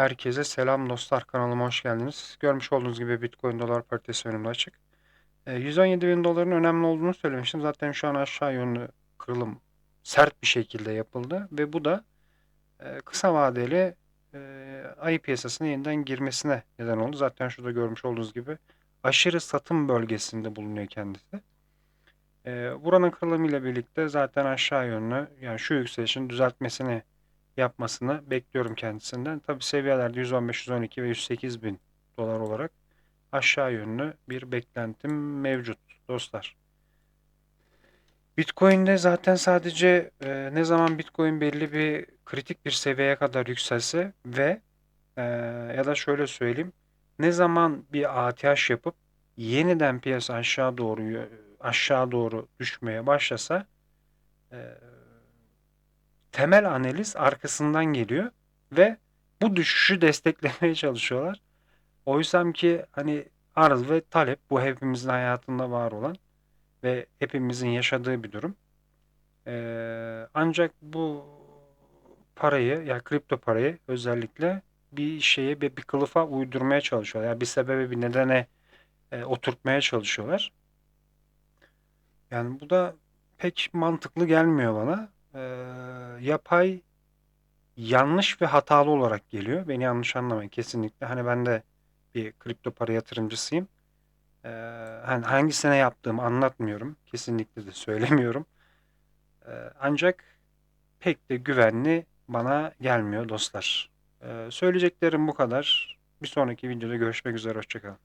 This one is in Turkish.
Herkese selam dostlar kanalıma hoş geldiniz. Görmüş olduğunuz gibi Bitcoin dolar paritesi önümde açık. E, 117 bin doların önemli olduğunu söylemiştim. Zaten şu an aşağı yönlü kırılım sert bir şekilde yapıldı ve bu da e, kısa vadeli e, ayı piyasasına yeniden girmesine neden oldu. Zaten şurada görmüş olduğunuz gibi aşırı satım bölgesinde bulunuyor kendisi. E, buranın kırılımıyla birlikte zaten aşağı yönlü yani şu yükselişin düzeltmesini yapmasını bekliyorum kendisinden. Tabi seviyelerde 115, 112 ve 108 bin dolar olarak aşağı yönlü bir beklentim mevcut dostlar. Bitcoin'de zaten sadece e, ne zaman Bitcoin belli bir kritik bir seviyeye kadar yükselse ve e, ya da şöyle söyleyeyim ne zaman bir ATH yapıp yeniden piyasa aşağı doğru aşağı doğru düşmeye başlasa e, temel analiz arkasından geliyor ve bu düşüşü desteklemeye çalışıyorlar. Oysam ki hani arz ve talep bu hepimizin hayatında var olan ve hepimizin yaşadığı bir durum. Ee, ancak bu parayı ya yani kripto parayı özellikle bir şeye bir, bir kılıfa uydurmaya çalışıyorlar. Yani bir sebebe bir nedene e, oturtmaya çalışıyorlar. Yani bu da pek mantıklı gelmiyor bana e, yapay yanlış ve hatalı olarak geliyor. Beni yanlış anlamayın kesinlikle. Hani ben de bir kripto para yatırımcısıyım. E, hani hangisine yaptığımı anlatmıyorum. Kesinlikle de söylemiyorum. E, ancak pek de güvenli bana gelmiyor dostlar. E, söyleyeceklerim bu kadar. Bir sonraki videoda görüşmek üzere. Hoşçakalın.